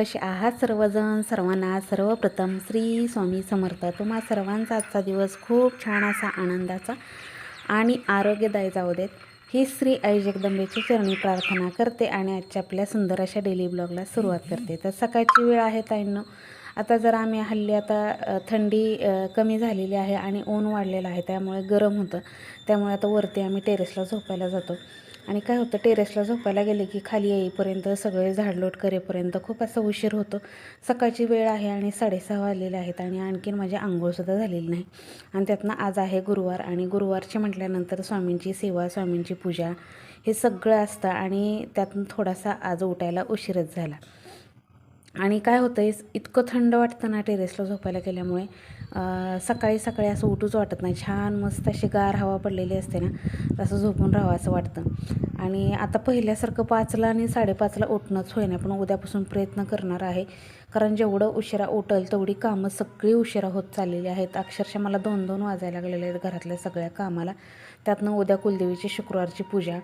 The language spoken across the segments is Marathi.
कसे आहात सर्वजण सर्वांना सर्वप्रथम श्री स्वामी समर्थ. तुम्हा सर्वांचा आजचा दिवस खूप छान असा आनंदाचा आणि आरोग्यदायी जाऊ देत. ही श्री आई जगदंबेची चरणी प्रार्थना करते आणि आजच्या आपल्या सुंदर अशा डेली ब्लॉगला सुरुवात करते. तर सकाळची वेळ आहे ताईंनो. आता जर आम्ही हल्ली आता थंडी कमी झालेली आहे आणि ऊन वाढलेलं आहे त्यामुळे गरम होतं. त्यामुळे आता वरती आम्ही टेरेसला झोपायला जातो. आणि काय होतं टेरेसला झोपायला गेले की खाली येईपर्यंत सगळे झाडलोट करेपर्यंत खूप असा उशीर होतो. सकाळची वेळ आहे आणि साडेसहा वाजलेले आहेत आणि आणखीन माझी आंघोळसुद्धा झालेली नाही. आणि त्यातनं आज आहे गुरुवार आणि गुरुवारचे म्हटल्यानंतर स्वामींची सेवा स्वामींची पूजा हे सगळं असतं आणि त्यातून थोडासा आज उठायला उशीरच झाला. आणि काय होतं आहे इतकं थंड वाटतं ना टेरेसला झोपायला गेल्यामुळे सकाळी सकाळी असं उठूच वाटत नाही. छान मस्त अशी गार हवा पडलेली असते ना तसं झोपून राहावं असं वाटतं. आणि आता पहिल्यासारखं पाचला आणि साडेपाचला उठणंच होईना पण उद्यापासून प्रयत्न करणार आहे. कारण जेवढं उशिरा उठल तेवढी कामं सगळी उशिरा होत चाललेली आहेत. अक्षरशः मला दोन दोन वाजायला लागलेले आहेत घरातल्या सगळ्या कामाला. त्यातनं उद्या कुलदेवीची शुक्रवारची पूजा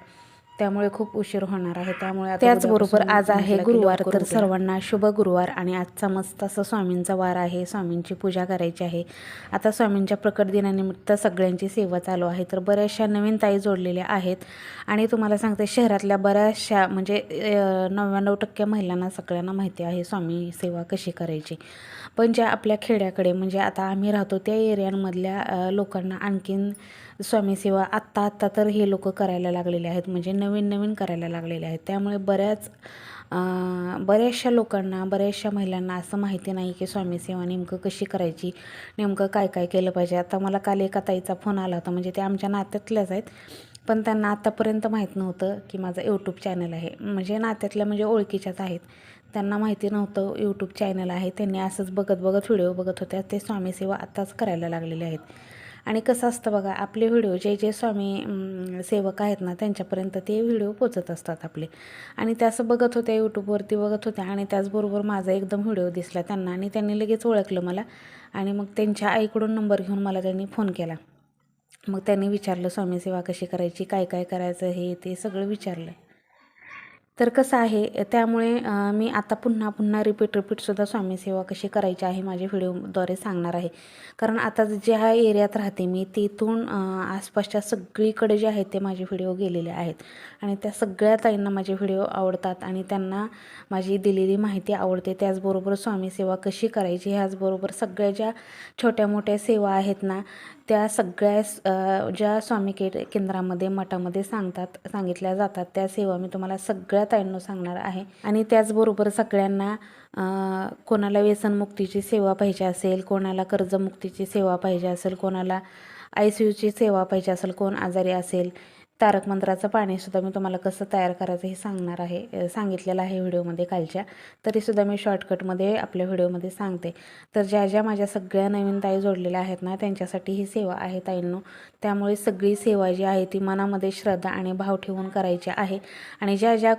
त्यामुळे खूप उशीर होणार आहे. त्यामुळे त्याचबरोबर आज आहे गुरुवार तर. सर्वांना शुभ गुरुवार आणि आजचा मस्त असं स्वामींचा वार आहे. स्वामींची पूजा करायची आहे. आता स्वामींच्या प्रकट दिनानिमित्त सगळ्यांची सेवा चालू आहे. तर बऱ्याचशा नवीन ताई जोडलेल्या आहेत. आणि तुम्हाला सांगते शहरातल्या बऱ्याचशा म्हणजे नव्याण्णव टक्के महिलांना सगळ्यांना माहिती आहे स्वामी सेवा कशी करायची. पण ज्या आपल्या खेड्याकडे म्हणजे आता आम्ही राहतो त्या एरियांमधल्या लोकांना आणखीन स्वामीसेवा आत्ता आत्ता तर हे लोक करायला लागलेले आहेत. म्हणजे नवीन नवीन करायला लागलेले आहेत. त्यामुळे बऱ्याच बऱ्याचशा लोकांना बऱ्याचशा महिलांना असं माहिती नाही की स्वामीसेवा नेमकं कशी करायची नेमकं काय काय केलं पाहिजे. आता मला काल एका ताईचा फोन आला होता. म्हणजे ते आमच्या नात्यातल्याच आहेत. पण त्यांना आत्तापर्यंत माहीत नव्हतं की माझं यूट्यूब चॅनल आहे. म्हणजे नात्यातल्या म्हणजे ओळखीच्याच आहेत. त्यांना माहिती नव्हतं यूट्यूब चॅनल आहे. त्यांनी असंच बघत बघत व्हिडिओ बघत होत्या. ते स्वामी सेवा आत्ताच करायला लागलेले आहेत. आणि कसं असतं बघा आपले व्हिडिओ जे जे स्वामी सेवक आहेत ना त्यांच्यापर्यंत ते व्हिडिओ पोचत असतात आपले. आणि त्या असं बघत होत्या यूट्यूबवरती बघत होत्या. आणि त्याचबरोबर माझा एकदम व्हिडिओ दिसला त्यांना. आणि त्यांनी लगेच ओळखलं मला. आणि मग त्यांच्या आईकडून नंबर घेऊन मला त्यांनी फोन केला. मग त्यांनी विचारलं स्वामी सेवा कशी करायची? काय काय करायचं? हे ते सगळं विचारलं. तर कसं आहे त्यामुळे मी आता पुन्हा पुन्हा रिपीट रिपीटसुद्धा स्वामीसेवा कशी करायची आहे माझ्या व्हिडिओद्वारे सांगणार आहे. कारण आता ज्या एरियात राहते मी तिथून आसपासच्या सगळीकडे जे आहेत ते माझे व्हिडिओ गेलेले आहेत. आणि त्या सगळ्या ताईंना माझे व्हिडिओ आवडतात आणि त्यांना माझी दिलेली माहिती आवडते. त्याचबरोबर स्वामीसेवा कशी करायची ह्याचबरोबर सगळ्या ज्या छोट्या मोठ्या सेवा आहेत ना त्या सगळ्या ज्या स्वामी के केंद्रामध्ये मठामध्ये सांगतात सांगितल्या जातात त्या सेवा मी तुम्हाला सगळ्या ताईंनो सांगणार आहे. आणि त्याचबरोबर सगळ्यांना कोणाला व्यसनमुक्तीची सेवा पाहिजे असेल कोणाला कर्जमुक्तीची सेवा पाहिजे असेल कोणाला आय सी यूची सेवा पाहिजे असेल कोण आजारी असेल तारक मंत्राचं पाणीसुद्धा मी तुम्हाला कसं तयार करायचं हे सांगणार आहे सांगितलेलं आहे व्हिडिओमध्ये कालच्या. तरीसुद्धा मी शॉर्टकटमध्ये आपल्या व्हिडिओमध्ये सांगते. तर ज्या ज्या माझ्या सगळ्या नवीन ताई जोडलेल्या आहेत ना त्यांच्यासाठी ही सेवा आहे ताईंनो. त्यामुळे सगळी सेवा जी आहे ती मनामध्ये श्रद्धा आणि भाव ठेवून करायची आहे. आणि ज्या ज्या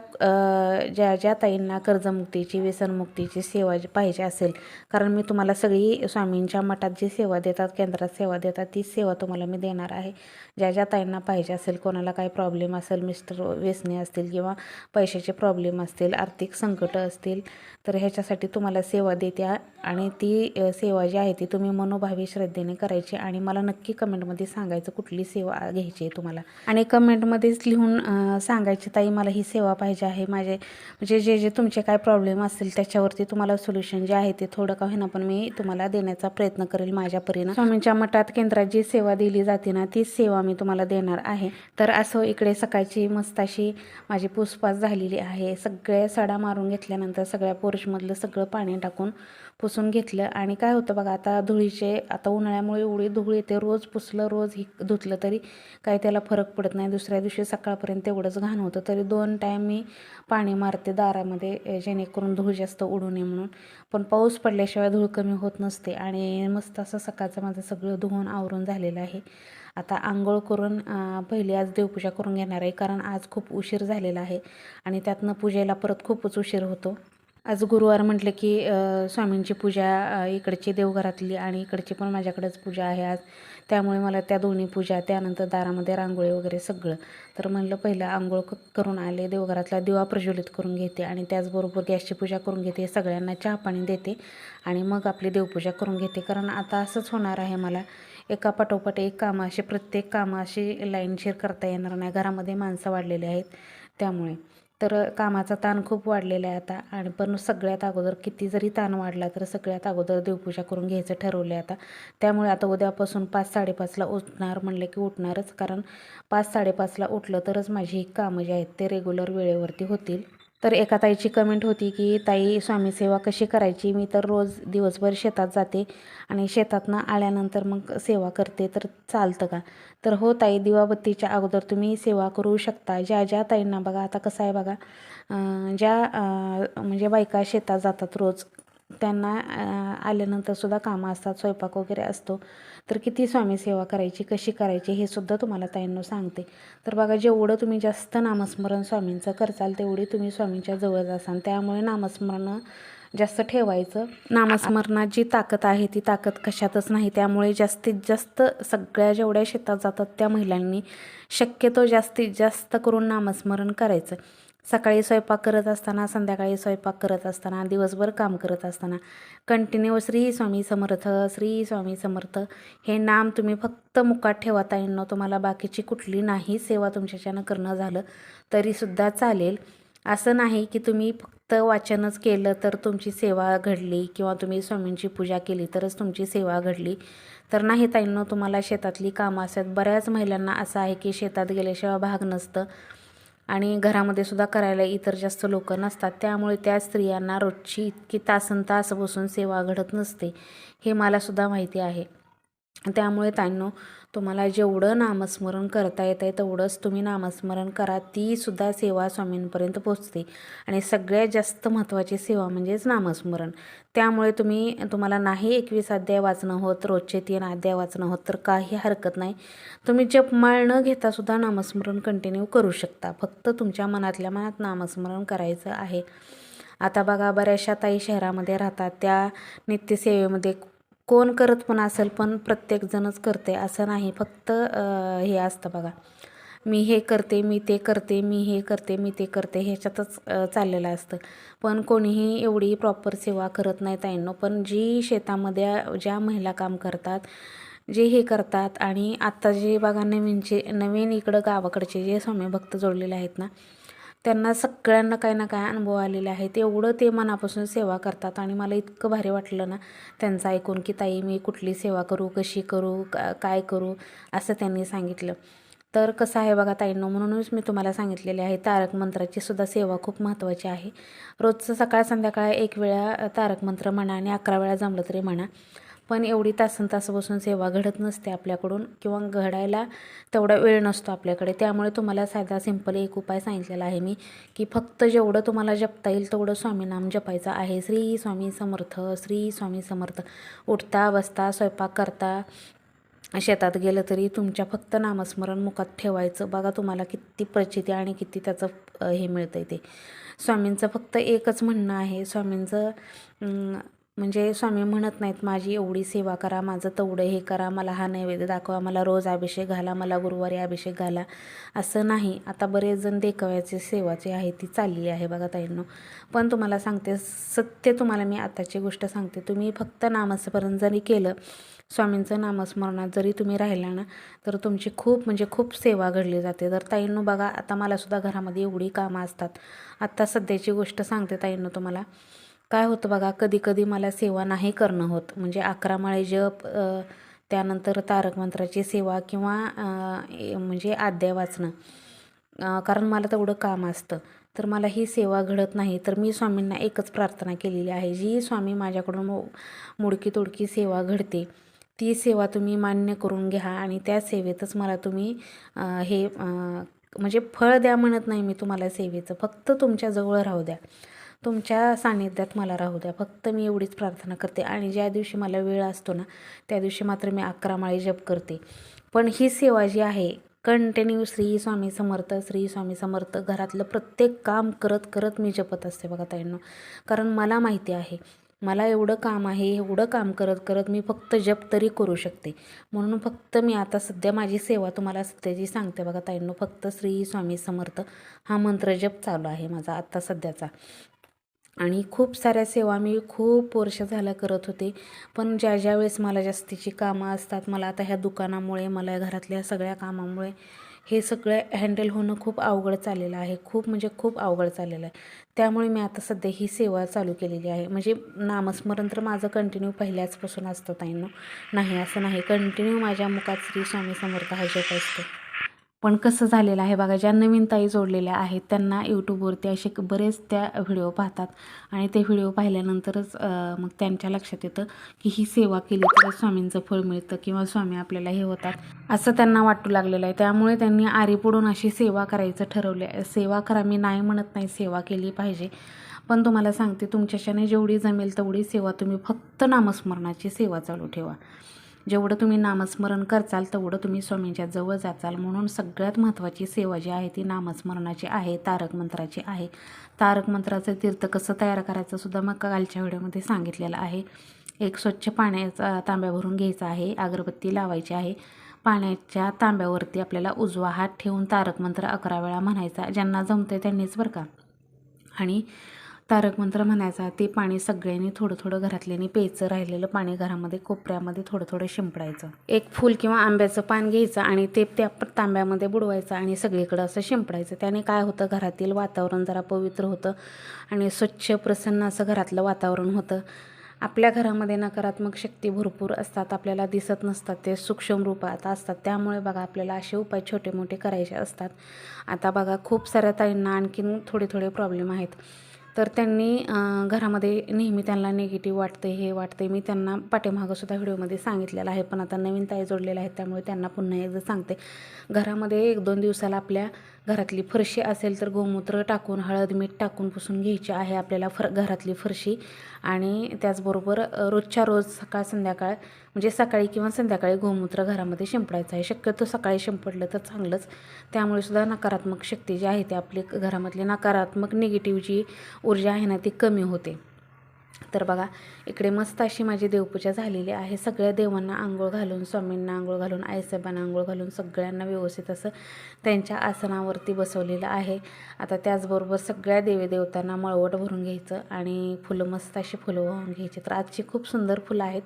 ज्या ज्या ताईंना कर्जमुक्तीची व्यसनमुक्तीची सेवा पाहिजे असेल कारण मी तुम्हाला सगळी स्वामींच्या मठात जी सेवा देतात केंद्रात सेवा देतात ती सेवा तुम्हाला मी देणार आहे. ज्या ज्या ताईंना पाहिजे असेल कोणाला काही प्रॉब्लेम असेल मिस्टर व्यसने असतील किंवा पैशाचे प्रॉब्लेम असतील आर्थिक संकट असतील तर ह्याच्यासाठी तुम्हाला सेवा देते. आणि ती सेवा जी आहे ती तुम्ही मनोभावी श्रद्धेने करायची आणि मला नक्की कमेंटमध्ये सांगायचं कुठली सेवा घ्यायची आहे तुम्हाला. आणि कमेंटमध्येच लिहून सांगायची ताई मला ही सेवा पाहिजे आहे. माझे म्हणजे जे जे तुमचे काय प्रॉब्लेम असतील त्याच्यावरती तुम्हाला सोल्युशन जे आहे ते थोडं का होईना पण मी तुम्हाला देण्याचा प्रयत्न करेल माझ्या परीनं स्वामींच्या मठात केंद्रात जी सेवा दिली जाते ना तीच सेवा मी तुम्हाला देणार आहे. तर असं इकडे सकाळची मस्त अशी माझी पुसपास झालेली आहे. सगळ्या सडा मारून घेतल्यानंतर सगळ्या पोर्चमधलं सगळं पाणी टाकून पुसून घेतलं. आणि काय होतं बघा आता धुळीचे आता उन्हाळ्यामुळे एवढी धूळ येते रोज पुसलं रोज ही धुतलं तरी काही त्याला फरक पडत नाही. दुसऱ्या दिवशी सकाळपर्यंत एवढंच घाण होतं. तरी दोन टाईम मी पाणी मारते दारामध्ये जेणेकरून धूळ जास्त उडू नये म्हणून. पण पाऊस पडल्याशिवाय धूळ कमी होत नसते. आणि मस्त असं सकाळचं माझं सगळं धुवून आवरून झालेलं आहे. आता आंघोळ करून पहिली आज देवपूजा करून घेणार आहे कारण आज खूप उशीर झालेला आहे आणि त्यातनं पूजेला परत खूपच उशीर होतो. आज गुरुवार म्हटलं की स्वामींची पूजा इकडची देवघरातली आणि इकडची पण माझ्याकडेच पूजा आहे आज. त्यामुळे मला त्या दोन्ही पूजा त्यानंतर दारामध्ये रांगोळी वगैरे सगळं. तर म्हणलं पहिलं आंघोळ करून आले देवघरातला दिवा प्रज्वलित करून घेते आणि त्याचबरोबर गॅसची पूजा करून घेते सगळ्यांना चहा पाणी देते आणि मग आपली देवपूजा करून घेते. कारण आता असंच होणार आहे मला एका पाठोपाठ एक कामं अशी प्रत्येक कामं अशी लाईनशीर करता येणार नाही. घरामध्ये माणसं वाढलेली आहेत त्यामुळे. तर कामाचा ताण खूप वाढलेला आहे आता. आणि पण सगळ्यात अगोदर किती जरी ताण वाढला तर सगळ्यात अगोदर देवपूजा करून घ्यायचं ठरवलं आहे आता. त्यामुळे आता उद्यापासून पाच साडेपाचला उठणार म्हणलं की उठणारच. कारण पाच साडेपाचला उठलं तरच माझी ही कामं जी आहेत ते रेग्युलर वेळेवरती होतील. तर एका ताईची कमेंट होती की ताई स्वामी सेवा कशी करायची? मी तर रोज दिवसभर शेतात जाते आणि शेतातनं आल्यानंतर मग सेवा करते तर चालतं का? तर हो ताई दिवाबत्तीच्या अगोदर तुम्ही सेवा करू शकता. ज्या ज्या ताईंना बघा आता कसं आहे बघा ज्या म्हणजे बायका शेतात जातात रोज त्यांना आल्यानंतरसुद्धा कामं असतात स्वयंपाक वगैरे असतो. तर किती स्वामी सेवा करायची कशी करायची हे सुद्धा तुम्हाला ताईंनो सांगते. तर बघा जेवढं तुम्ही जास्त नामस्मरण स्वामींचं करचाल तेवढी तुम्ही स्वामींच्या जवळ असाल. त्यामुळे नामस्मरण जास्त ठेवायचं. नामस्मरणात जी ताकद आहे ती ताकद कशातच नाही. त्यामुळे जास्तीत जास्त सगळ्या जेवढ्या शेतात जातात त्या महिलांनी शक्यतो जास्तीत जास्त करून नामस्मरण करायचं. सकाळी स्वयंपाक करत असताना संध्याकाळी स्वयंपाक करत असताना दिवसभर काम करत असताना. कंटिन्यू श्री स्वामी समर्थ श्री स्वामी समर्थ हे नाम तुम्ही फक्त मुखात ठेवा ताईंनो. तुम्हाला बाकीची कुठली नाही सेवा तुमच्याच्यानं करणं झालं तरीसुद्धा चालेल. असं नाही की तुम्ही फक्त वाचनच केलं तर तुमची सेवा घडली किंवा तुम्ही स्वामींची पूजा केली तरच तुमची सेवा घडली. तर नाही ताईंनो तुम्हाला शेतातली कामं असतात. बऱ्याच महिलांना असं आहे की शेतात गेल्याशिवाय भाग नसतं. आणि घरामध्ये सुद्धा करायला इतर जास्त लोक नसतात. त्यामुळे त्या स्त्रियांना रोजची इतकी तासन तास बसून सेवा घडत नसते हे मलासुद्धा माहिती आहे. त्यामुळे ताईंनो तुम्हाला जेवढं नामस्मरण करता येत आहे तेवढंच तुम्ही नामस्मरण करा. तीसुद्धा सेवा स्वामींपर्यंत पोचते आणि सगळ्यात जास्त महत्त्वाची सेवा म्हणजेच नामस्मरण. त्यामुळे तुम्ही तुम्हाला नाही एकवीस अध्याय वाचणं होत रोजचे तीन अध्याय वाचणं होत तर काही हरकत नाही. तुम्ही जपमाळ न घेता सुद्धा नामस्मरण कंटिन्यू करू शकता. फक्त तुमच्या मनातल्या मनात नामस्मरण करायचं आहे. आता बघा बऱ्याचशा ताई शहरामध्ये राहतात. त्या नित्यसेवेमध्ये कोण करत पण असेल पण प्रत्येकजणच करते असं नाही. फक्त हे असतं बघा. मी हे करते मी ते करते मी हे करते मी ते करते ह्याच्यातच चाललेलं असतं. पण कोणीही एवढी प्रॉपर सेवा करत नाही ताईंनो. पण जी शेतामध्ये ज्या महिला काम करतात जे हे करतात आणि आत्ता जे बघा नवीनचे नवीन इकडं गावाकडचे जे स्वामी भक्त जोडलेले आहेत ना त्यांना सगळ्यांना काही ना काय अनुभव आलेले आहेत. एवढं ते मनापासून सेवा करतात आणि मला इतकं भारी वाटलं ना त्यांचं ऐकून की ताई मी कुठली सेवा करू? कशी करू? का काय करू? असं त्यांनी सांगितलं. तर कसं आहे बघा ताईंनो म्हणूनच मी तुम्हाला सांगितलेले आहे तारक मंत्राची सुद्धा सेवा खूप महत्त्वाची आहे. रोजचं सकाळ संध्याकाळ एक वेळा तारक मंत्र म्हणा आणि अकरा वेळा जमलं तरी म्हणा. पण एवढी तासन तास बसून सेवा घडत नसते आपल्याकडून किंवा घडायला तेवढा वेळ नसतो आपल्याकडे. त्यामुळे तुम्हाला साधा सिंपल एक उपाय सांगितलेला आहे मी की फक्त जेवढं तुम्हाला जपता येईल तेवढं स्वामीनाम जपायचं आहे. श्री स्वामी समर्थ श्री स्वामी समर्थ. उठता बसता स्वयंपाक करता शेतात गेलं तरी तुमच्या फक्त नामस्मरण मुखात ठेवायचं. बघा तुम्हाला किती प्रचिती आणि किती त्याचं हे मिळतं आहे ते. स्वामींचं फक्त एकच म्हणणं आहे. स्वामींचं म्हणजे स्वामी म्हणत नाहीत माझी एवढी सेवा करा माझं तेवढं हे करा मला हा नैवेद्य दाखवा मला रोज अभिषेक घाला मला गुरुवारी अभिषेक घाला. असं नाही. आता बरेच जण देखाव्याची सेवाची आहे ती चालली आहे बघा ताईंनो. पण तुम्हाला सांगते सत्य तुम्हाला मी आताची गोष्ट सांगते. तुम्ही फक्त नामस्मरण जरी केलं स्वामींचं नामस्मरणात जरी तुम्ही राहिला ना तर तुमची खूप म्हणजे खूप सेवा घडली जाते. तर ताईंनो बघा आता मलासुद्धा घरामध्ये एवढी कामं असतात. आत्ता सध्याची गोष्ट सांगते ताईंनो तुम्हाला. काय होतं बघा कधी कधी मला सेवा नाही करणं होत. म्हणजे अकरा माळे जप त्यानंतर तारक मंत्राची सेवा किंवा म्हणजे आद्या वाचणं. कारण मला तेवढं काम असतं. तर मला ही सेवा घडत नाही. तर मी स्वामींना एकच प्रार्थना केलेली आहे. जी स्वामी माझ्याकडून मो- मोडकी तोडकी सेवा घडते ती सेवा तुम्ही मान्य करून घ्या आणि त्या सेवेतच मला तुम्ही हे म्हणजे फळ द्या म्हणत नाही मी तुम्हाला सेवेचं. फक्त तुमच्याजवळ राहू द्या. तुमच्या सान्निध्यात मला राहू द्या. फक्त मी एवढीच प्रार्थना करते. आणि ज्या दिवशी मला वेळ असतो ना त्या दिवशी मात्र मी अकरा माळी जप करते. पण ही सेवा जी आहे कंटिन्यू श्री स्वामी समर्थ श्री स्वामी समर्थ घरातलं प्रत्येक काम करत करत मी जपत असते बघा ताईंनो. कारण मला माहिती आहे मला एवढं काम आहे एवढं काम करत करत मी फक्त जप तरी करू शकते. म्हणून फक्त मी आता सध्या माझी सेवा तुम्हाला सध्याची सांगते बघा ताईंनो. फक्त श्री स्वामी समर्थ हा मंत्र जप चालू आहे माझा आत्ता सध्याचा. आणि खूप साऱ्या सेवा मी खूप वर्ष झालं करत होते. पण ज्या ज्या वेळेस मला जास्तीची कामं असतात मला आता ह्या दुकानामुळे मला घरातल्या सगळ्या कामामुळे हे सगळं हँडल होणं खूप अवघड चाललेलं आहे. खूप म्हणजे खूप अवघड चाललेलं आहे. त्यामुळे मी आता सध्या ही सेवा चालू केलेली आहे. म्हणजे नामस्मरण तर माझं कंटिन्यू पहिल्याचपासून असतं ताईंनो. नाही असं नाही. कंटिन्यू माझ्या मुखात श्री स्वामी समर्थ हा जप असतो. पण कसं झालेलं आहे बघा ज्या नवीन ताई जोडलेल्या आहेत त्यांना यूट्यूबवरती असे बरेच त्या व्हिडिओ पाहतात. आणि ते व्हिडिओ पाहिल्यानंतरच मग त्यांच्या लक्षात येतं की ही सेवा केली तर स्वामींचं फळ मिळतं किंवा स्वामी आपल्याला हे होतात असं त्यांना वाटू लागलेलं आहे. त्यामुळे त्यांनी आरी पुढून अशी सेवा करायचं ठरवले सेवा करा मी नाही म्हणत नाही सेवा केली पाहिजे. पण तुम्हाला सांगते तुमच्याच्याने जेवढी जमेल तेवढी सेवा तुम्ही फक्त नामस्मरणाची सेवा चालू ठेवा. जेवढं तुम्ही नामस्मरण करचाल तेवढं तुम्ही स्वामींच्या जवळ जाचाल. म्हणून सगळ्यात महत्त्वाची सेवा जी आहे ती नामस्मरणाची आहे तारक मंत्राची आहे. तारक मंत्राचं तीर्थ कसं तयार करायचं सुद्धा मग कालच्या व्हिडिओमध्ये सांगितलेलं आहे. एक स्वच्छ पाण्याचा तांब्या भरून घ्यायचा आहे अगरबत्ती लावायची आहे. पाण्याच्या तांब्यावरती आपल्याला उजवा हात ठेवून तारक मंत्र अकरा वेळा म्हणायचा ज्यांना जमते त्यांनीच बरं का? आणि तारक मंत्र म्हणायचा ते पाणी सगळ्यांनी थोडं थोडं घरातल्यानी प्यायचं राहिलेलं पाणी घरामध्ये कोपऱ्यामध्ये थोडं थोडं शिंपडायचं. एक फूल किंवा आंब्याचं पान घ्यायचं आणि ते त्या तांब्यामध्ये बुडवायचं आणि सगळीकडं असं शिंपडायचं. त्याने काय होतं घरातील वातावरण जरा पवित्र होतं आणि स्वच्छ प्रसन्न असं घरातलं वातावरण होतं. आपल्या घरामध्ये नकारात्मक शक्ती भरपूर असतात आपल्याला दिसत नसतात ते सूक्ष्म रूपात असतात. त्यामुळे बघा आपल्याला असे उपाय छोटे मोठे करायचे असतात. आता बघा खूप साऱ्या ताईंना आणखीन थोडे थोडे प्रॉब्लेम आहेत. तर त्यांनी घरामध्ये नेहमी त्यांना निगेटिव्ह वाटते हे वाटते मी त्यांना पाठीमागंसुद्धा व्हिडिओमध्ये सांगितलेलं आहे पण आता नवीन ताई जोडलेल्या आहेत त्यामुळे त्यांना पुन्हा एकदा सांगते. घरामध्ये एक दोन दिवसाला आपल्या घरातली फरशी असेल तर गोमूत्र टाकून हळद मीठ टाकून पुसून घ्यायची आहे आपल्याला फर घरातली फरशी. आणि त्याचबरोबर रोजच्या रोज सकाळ संध्याकाळ म्हणजे सकाळी किंवा संध्याकाळी गोमूत्र घरामध्ये शिंपडायचं आहे. शक्यतो सकाळी शिंपडलं तर चांगलंच. त्यामुळे सुद्धा नकारात्मक शक्ती जी आहे ती आपली घरामधली नकारात्मक निगेटिव्ह जी ऊर्जा आहे ना ती कमी होते. तर बघा इकडे मस्त अशी माझी देवपूजा झालेली आहे. सगळ्या देवांना आंघोळ घालून स्वामींना आंघोळ घालून आईसाहेबांना आंघोळ घालून सगळ्यांना व्यवस्थित असं त्यांच्या आसनावरती बसवलेलं आहे. आता त्याचबरोबर सगळ्या देवी देवतांना मळवट भरून घ्यायचं आणि फुलं मस्त अशी फुलं वाहून घ्यायची. तर आजची खूप सुंदर फुलं आहेत.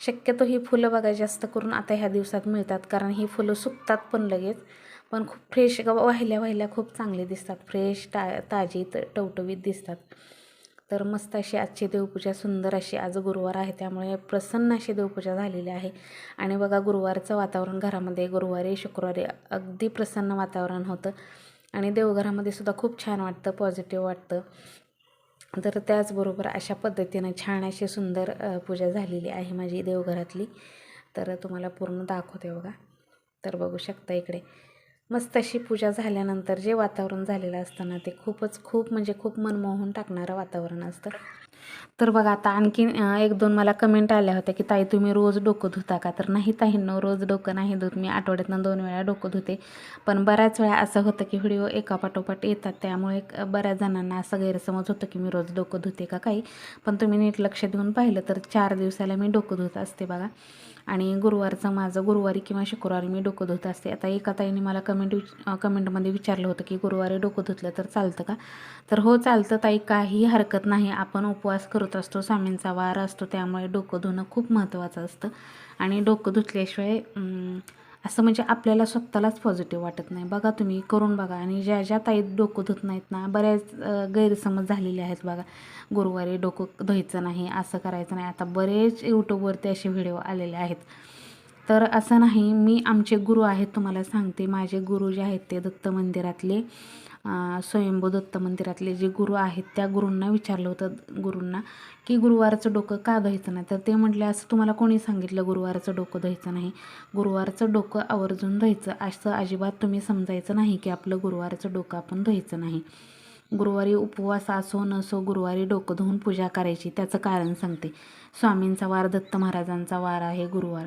शक्यतो ही फुलं बघा जास्त करून आता ह्या दिवसात मिळतात कारण ही फुलं सुकतात पण लगेच. पण खूप फ्रेश वाहिल्या वाहिल्या खूप चांगली दिसतात. फ्रेश ता ताजी टवटवीत दिसतात. तर मस्त अशी आजची देवपूजा सुंदर अशी आज गुरुवार आहे त्यामुळे प्रसन्न अशी देवपूजा झालेली आहे. आणि बघा गुरुवारचं वातावरण घरामध्ये गुरुवारी शुक्रवारी अगदी प्रसन्न वातावरण होतं. आणि देवघरामध्ये सुद्धा खूप छान वाटतं पॉझिटिव्ह वाटतं. तर त्याचबरोबर अशा पद्धतीनं छान अशी सुंदर पूजा झालेली आहे माझी देवघरातली. तर तुम्हाला पूर्ण दाखवते बघा. तर बघू शकता इकडे. मस्त अशी पूजा झाल्यानंतर जे वातावरण झालेलं असतं ना ते खूपच खूप म्हणजे खूप मनमोहून टाकणारं वातावरण असतं. तर बघा आता आणखी एक दोन मला कमेंट आल्या होत्या की ताई तुम्ही रोज डोकं धुता का? तर नाही ताईंनो रोज डोकं नाही धुत. मी आठवड्यातनं दोन वेळा डोकं धुते. पण बऱ्याच वेळा असं होतं की व्हिडिओ एका पाठोपाठ येतात. त्यामुळे बऱ्याच जणांना असं गैरसमज होतं की मी रोज डोकं धुते का? काही. पण तुम्ही नीट लक्ष देऊन पाहिलं तर चार दिवसाला मी डोकं धुत असते बघा. आणि गुरुवारचं माझं गुरुवारी किंवा शुक्रवारी मी डोकं धुत असते. आता एका ताईने मला कमेंट विच कमेंटमध्ये विचारलं होतं की गुरुवारी डोकं धुतलं तर चालतं का? तर हो चालतं ताई. काही हरकत नाही. आपण उपवास करत असतो. स्वामींचा वार असतो. त्यामुळे डोकं धुणं खूप महत्त्वाचं असतं. आणि डोकं धुतल्याशिवाय असं म्हणजे आपल्याला स्वतःलाच पॉझिटिव्ह वाटत नाही. बघा तुम्ही करून बघा. आणि ज्या ज्या ताईत डोकं धुत नाहीत ना बऱ्याच गैरसमज झालेले आहेत बघा. गुरुवारी डोकं धुवायचं नाही असं करायचं नाही. आता बरेच यूट्यूबवरती असे व्हिडिओ आलेले आहेत. तर असं नाही मी आमचे गुरु आहेत तुम्हाला सांगते. माझे गुरु जे आहेत ते दत्त मंदिरातले. स्वयंभू दत्त मंदिरातले जे गुरु आहेत त्या गुरूंना विचारलं होतं गुरूंना की गुरुवारचं डोकं का धुवायचं नाही? तर ते म्हटले असं तुम्हाला कोणी सांगितलं गुरुवारचं डोकं धुवायचं नाही? गुरुवारचं डोकं आवर्जून धुवायचं असं अजिबात तुम्ही समजायचं नाही की आपलं गुरुवारचं डोकं आपण धुवायचं नाही. गुरुवारी उपवास असो नसो गुरुवारी डोकं धुवून पूजा करायची त्याचं कारण सांगते. स्वामींचा वार दत्त महाराजांचा वार आहे गुरुवार.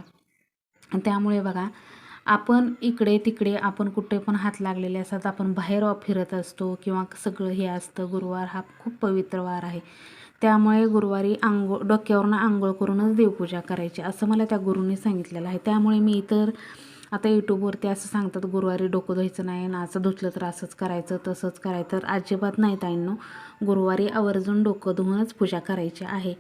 त्यामुळे बघा आपण इकडे तिकडे आपण कुठे पण हात लागलेले असतात आपण बाहेर फिरत असतो किंवा सगळं हे असतं. गुरुवार हा खूप पवित्र वार आहे. त्यामुळे गुरुवारी आंघोळ डोक्यावरनं आंघोळ करूनच देवपूजा करायची असं मला त्या गुरुनी सांगितलेलं आहे. त्यामुळे मी इतर आता यूट्यूबवरती असं सांगतात गुरुवारी डोकं धुवायचं नाही ना असं धुतलं तर असंच करायचं तसंच करायचं. तर अजिबात नाही ताईंनो गुरुवारी आवर्जून डोकं धुवूनच पूजा करायची आहे.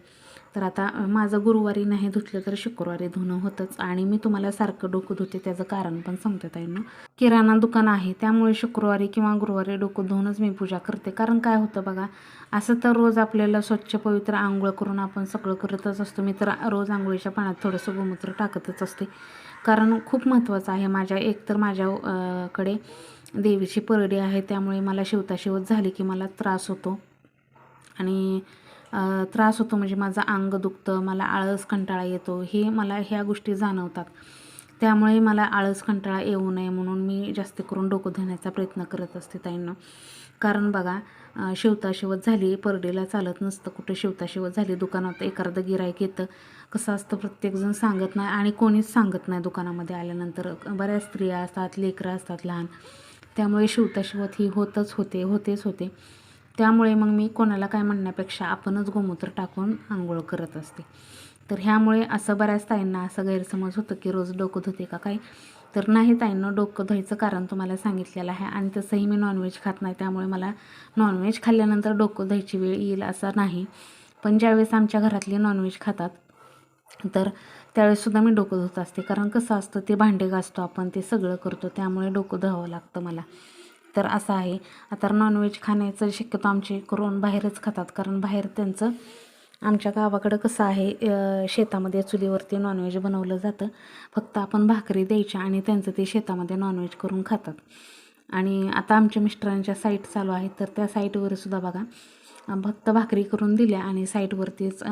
तर आता माझं गुरुवारी नाही धुतलं तर शुक्रवारी धुणं होतंच आणि मी तुम्हाला सारखं डोकं धुते त्याचं कारण पण सांगते ताईंनो. किराणा दुकान आहे त्यामुळे शुक्रवारी किंवा गुरुवारी डोकं धुवूनच मी पूजा करते. कारण काय होतं बघा असं तर रोज आपल्याला स्वच्छ पवित्र आंघोळ करून आपण सगळं करतच असतो. मी तर रोज आंघोळीच्या पाण्यात थोडंसं गोमूत्र टाकतच असते. कारण खूप महत्त्वाचं आहे माझ्या एक तर देवीची परडी आहे त्यामुळे मला शिवता शिवत झाली की मला त्रास होतो. आणि त्रास होतो म्हणजे माझं अंग दुखतं मला आळस कंटाळा येतो हे मला ह्या गोष्टी जाणवतात. त्यामुळे मला आळस कंटाळा येऊ नये म्हणून मी जास्त करून डोकं धुण्याचा प्रयत्न करत असते ताईंना. कारण बघा शिवताशिवत शिवता शिवत झाली परडीला चालत नसतं. कुठे शिवता शिवत झाली दुकानात एखादं गिरायक येतं. कसं असतं प्रत्येकजण सांगत नाही आणि कोणीच सांगत नाही दुकानामध्ये आल्यानंतर. बऱ्याच स्त्रिया असतात लेकरं असतात लहान. त्यामुळे शिवता शिवत ही होतच होते होतेच होते. त्यामुळे मग मी कोणाला काय म्हणण्यापेक्षा आपणच गोमूत्र टाकून आंघोळ करत असते. तर ह्यामुळे असं बऱ्याच ताईंना असं गैरसमज होतं की रोज डोकं धुते का काय? तर नाही ताईंना डोकं धुवायचं कारण तुम्हाला सांगितलेलं आहे आणि तसंही मी नॉनव्हेज खात नाही त्यामुळे मला नॉनव्हेज खाल्ल्यानंतर डोकं धुवायची वेळ येईल असं नाही. पण ज्यावेळेस आमच्या घरातले नॉनव्हेज खातात तर त्यावेळेससुद्धा मी डोकं धुत असते. कारण कसं असतं ते भांडे घासतो आपण ते सगळं करतो त्यामुळे डोकं धुवावं लागतं मला. तर असं आहे. आता नॉनव्हेज खाण्याचं शक्यतो आमचे करून बाहेरच खातात. कारण बाहेर त्यांचं आमच्या गावाकडं कसं आहे शेतामध्ये चुलीवरती नॉनव्हेज बनवलं जातं. फक्त आपण भाकरी द्यायच्या आणि त्यांचं ते शेतामध्ये नॉनव्हेज करून खातात. आणि आता आमच्या मिस्टरांच्या साईट चालू आहेत तर त्या साईटवर सुद्धा बघा फक्त भाकरी करून दिल्या आणि साईटवरतीच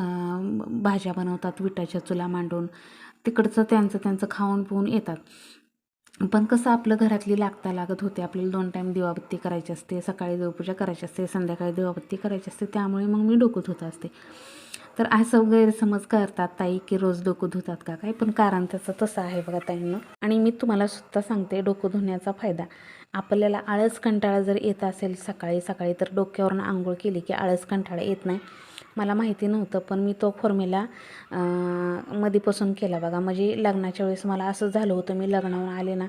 भाज्या बनवतात विटाच्या चुला मांडून. तिकडचं त्यांचं त्यांचं खाऊन पिऊन येतात. पण कसं आपलं घरातली लागता लागत होते. आपल्याला दोन टाईम देवाबत्ती करायची असते सकाळी देवपूजा करायची असते संध्याकाळी देवाबत्ती करायची असते. त्यामुळे मग मी डोकं धुत असते. तर असं गैरसमज करतात ताई की रोज डोकं धुतात का काय? पण कारण त्याचं तसं आहे बघा ताईंनं. आणि मी तुम्हाला सुद्धा सांगते डोकं धुण्याचा फायदा. आपल्याला आळस कंटाळा जर येत असेल सकाळी सकाळी तर डोक्यावरून आंघोळ केली की आळस कंटाळा येत नाही. मला माहिती नव्हतं पण मी तो फॉर्म्युला मधीपासून केला बघा. म्हणजे लग्नाच्या वेळेस मला असं झालं होतं मी लग्नावर आले ना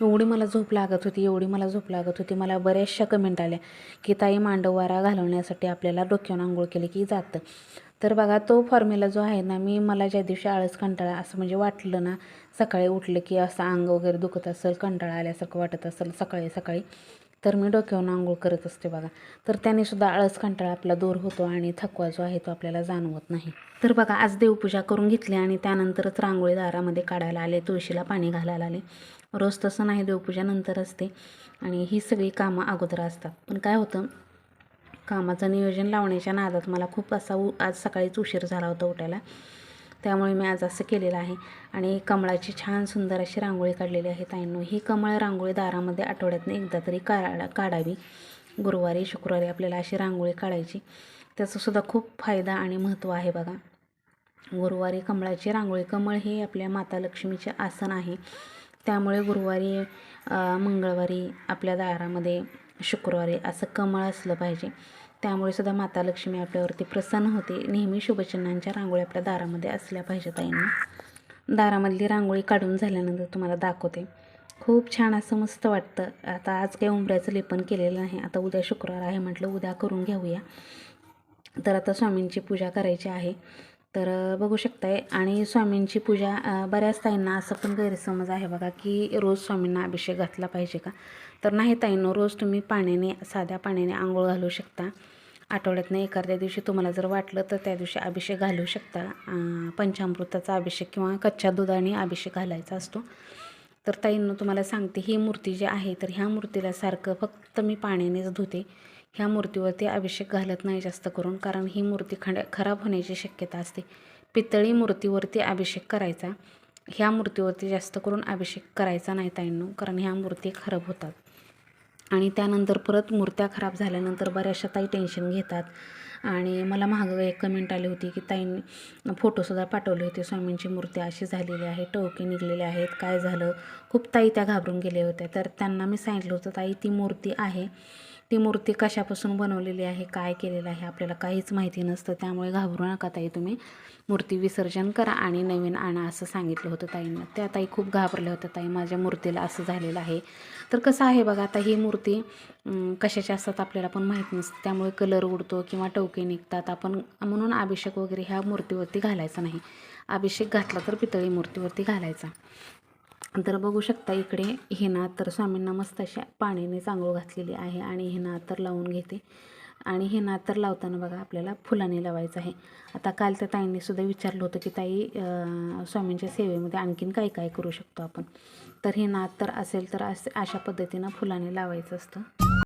एवढी मला झोप लागत होती एवढी मला झोप लागत होती. मला बऱ्याचशा कमेंट आल्या की ताई मांडवारा घालवण्यासाठी आपल्याला डोक्यावर आंघोळ केली की जातं. तर बघा तो फॉर्म्युला जो आहे ना मी मला ज्या दिवशी आळस कंटाळा असं म्हणजे वाटलं ना सकाळी उठलं की असं अंग वगैरे दुखत असेल कंटाळा आल्यासारखं वाटत असेल सकाळी सकाळी तर मी डोक्यावरून आंघोळ करत असते बघा. तर त्याने सुद्धा आळस कंटाळा आपला दूर होतो आणि थकवा जो आहे तो आपल्याला जाणवत नाही. तर बघा आज देवपूजा करून घेतली आणि त्यानंतरच रांगोळी दारामध्ये काढायला आले तुळशीला पाणी घालायला आले. रोज तसं नाही देवपूजा नंतर असते आणि ही सगळी कामं अगोदर असतात. पण काय होतं कामाचं नियोजन लावण्याच्या नादात मला खूप असा उ आज सकाळीच उशीर झाला होता उठायला. त्यामुळे मी आज असं केलेलं आहे. आणि कमळाची छान सुंदर अशी रांगोळी काढलेली आहे ताईंनो. ही कमळ रांगोळी दारामध्ये आठवड्यातनं एकदा तरी काढा काढावी. गुरुवारी शुक्रवारी आपल्याला अशी रांगोळी काढायची. त्याचासुद्धा खूप फायदा आणि महत्त्व आहे बघा. गुरुवारी कमळाची रांगोळी कमळ हे आपल्या माता लक्ष्मीचे आसन आहे. त्यामुळे गुरुवारी मंगळवारी आपल्या दारामध्ये शुक्रवारी असं कमळ असलं पाहिजे. त्यामुळे सुद्धा माता लक्ष्मी आपल्यावरती प्रसन्न होते. नेहमी शुभचिन्हांच्या रांगोळी आपल्या दारामध्ये असल्या पाहिजेत आईंना दारामधली रांगोळी काढून झाल्यानंतर तुम्हाला दाखवते. खूप छान असं मस्त वाटतं. आता आज काही उंबऱ्याचं लेपन केलेलं नाही. आता उद्या शुक्रवार आहे म्हटलं उद्या करून घेऊया. तर आता स्वामींची पूजा करायची आहे. तर बघू शकताय. आणि स्वामींची पूजा बऱ्याच ताईंना असं पण गैरसमज आहे बघा की रोज स्वामींना अभिषेक घातला पाहिजे का? तर नाही ताईंनो रोज तुम्ही पाण्याने साध्या पाण्याने आंघोळ घालू शकता. आठवड्यातनं एखाद्या दिवशी तुम्हाला जर वाटलं तर त्या दिवशी अभिषेक घालू शकता. पंचामृताचा अभिषेक किंवा कच्च्या दुधाने अभिषेक घालायचा असतो. तर ताईंनो तुम्हाला सांगते ही मूर्ती जी आहे तर ह्या मूर्तीला सारखं फक्त मी पाण्यानेच धुते. ह्या मूर्तीवरती अभिषेक घालत नाही जास्त करून कारण ही मूर्ती खंड खराब होण्याची शक्यता असते. पितळी मूर्तीवरती अभिषेक करायचा. ह्या मूर्तीवरती जास्त करून अभिषेक करायचा नाही ताईंनो कारण ह्या मूर्ती खराब होतात. आणि त्यानंतर परत मूर्त्या खराब झाल्यानंतर बऱ्याचशा ताई टेन्शन घेतात. आणि मला महाग एक कमेंट आली होती की ताईंनी फोटोसुद्धा पाठवले होते. स्वामींची मूर्ती अशी झालेली आहे टवके निघलेले आहेत काय झालं? खूप ताई त्या घाबरून गेल्या होत्या. तर त्यांना मी सांगितलं होतं ताई ती मूर्ती आहे. ती मूर्ती कशापासून बनवलेली आहे काय केलेलं आहे आपल्याला काहीच माहिती नसतं. त्यामुळे घाबरू नका ताई तुम्ही. मूर्ती विसर्जन करा आणि नवीन आणा असं सांगितलं होतं ताईंना. त्या ताई खूप घाबरल्या होत्या. ताई माझ्या मूर्तीला असं झालेलं आहे. तर कसं आहे बघा आता ही मूर्ती अं, कशाच्या असतात आपल्याला पण माहीत नसतं. त्यामुळे कलर उडतो किंवा टवके निघतात. आपण म्हणून अभिषेक वगैरे ह्या मूर्तीवरती घालायचा नाही. अभिषेक घातला तर पितळी मूर्तीवरती घालायचा. तर बघू शकता इकडे हिना तर स्वामींना मस्त अशा पाण्याने चांगलं घातलेली आहे आणि हिना तर लावून घेते. आणि हिना तर लावताना बघा आपल्याला फुलाने लावायचं आहे. आता काल त्या ताईंनी सुद्धा विचारलं होतं की ताई स्वामींच्या सेवेमध्ये आणखीन काय काय करू शकतो आपण? तर हे नात तर असेल तर असे अशा पद्धतीनं फुलाने लावायचं असतं.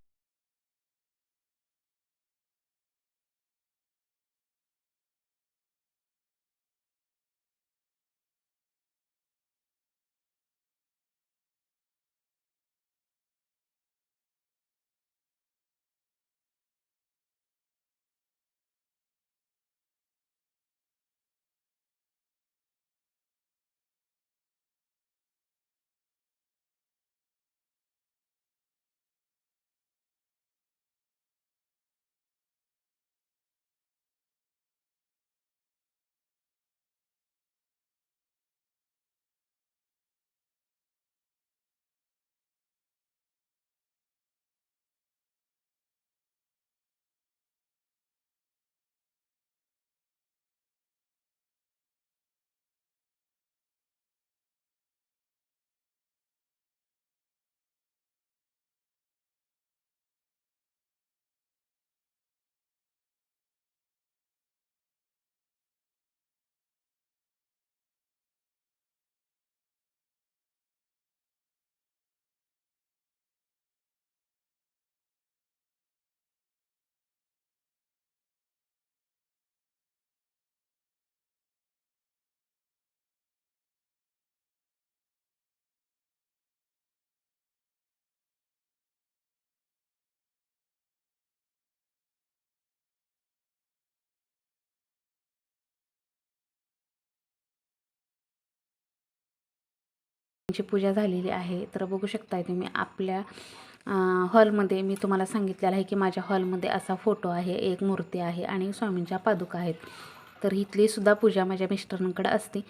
ची पूजा झालेली आहे तर बघू शकताय तुम्ही आपल्या हॉलमध्ये मी तुम्हाला सांगितलेलं आहे की माझ्या हॉलमध्ये असा फोटो आहे एक मूर्ती आहे आणि स्वामींच्या पादुका आहेत. तर इथली सुद्धा पूजा माझ्या मिस्टरांकडे असते.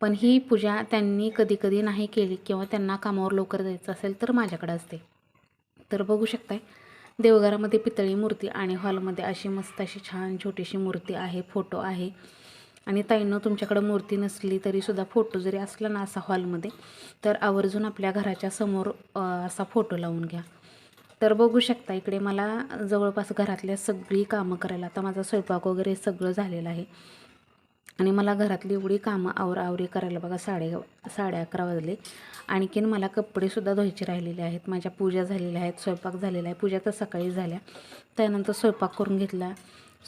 पण ही पूजा त्यांनी कधी कधी नाही केली किंवा त्यांना कामावर लवकर जायचं असेल तर माझ्याकडे असते. तर बघू शकताय देवघरामध्ये पितळी मूर्ती आणि हॉलमध्ये अशी मस्त अशी छान छोटीशी मूर्ती आहे फोटो आहे. आणि ताईंनो तुमच्याकडं मूर्ती नसली तरीसुद्धा फोटो जरी असला ना असा हॉलमध्ये तर आवर्जून आपल्या घराच्या समोर असा फोटो लावून घ्या. तर बघू शकता इकडे मला जवळपास घरातल्या सगळी कामं करायला आता माझा स्वयंपाक वगैरे सगळं झालेलं आहे. आणि मला घरातली एवढी कामं आवराआवरी करायला बघा साडे साडे अकरा वाजले. आणखीन मला कपडेसुद्धा धुवायचे राहिलेले आहेत. माझ्या पूजा झालेल्या आहेत स्वयंपाक झालेला आहे. पूजा तर सकाळी झाल्या. त्यानंतर स्वयंपाक करून घेतला.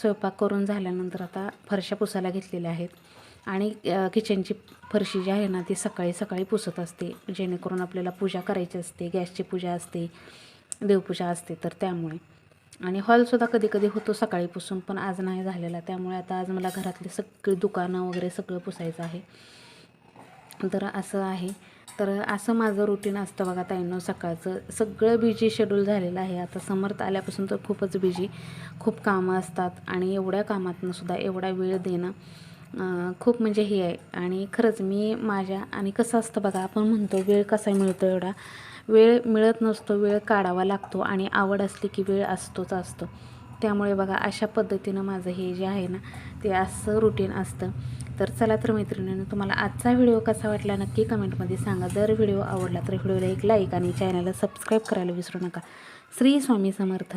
स्वयंपाक करून झाल्यानंतर आता फरशा पुसायला घेतलेल्या आहेत. आणि किचनची फरशी जी आहे ना ती सकाळी सकाळी पुसत असते. जेणेकरून आपल्याला पूजा करायची असते गॅसची पूजा असते देवपूजा असते तर त्यामुळे. आणि हॉलसुद्धा कधी कधी होतो सकाळी पुसून पण आज नाही झालेला. त्यामुळे आता आज मला घरातली सगळी दुकानं वगैरे सगळं पुसायचं आहे. तर असं आहे. तर असं माझं रुटीन असतं बघा ताईंनो सकाळचं. सगळं बिजी शेड्यूल झालेलं आहे. आता समर्थ आल्यापासून तर खूपच बिजी खूप कामं असतात आणि एवढ्या कामातूनसुद्धा एवढा वेळ देणं खूप म्हणजे हे आहे. आणि खरंच मी माझ्या आणि कसं असतं बघा आपण म्हणतो वेळ कसा मिळतो एवढा? वेळ मिळत नसतो वेळ काढावा लागतो आणि आवड असली की वेळ असतोच असतो. त्यामुळे बघा अशा पद्धतीनं माझं हे जे आहे ना ते असं रुटीन असतं. तर चला तर मैत्रिणींनो तुम्हाला आजचा व्हिडिओ कसा वाटला नक्की कमेंटमध्ये सांगा. जर व्हिडिओ आवडला तर व्हिडिओला एक लाईक आणि चॅनलला सबस्क्राईब करायला विसरू नका. श्री स्वामी समर्थ.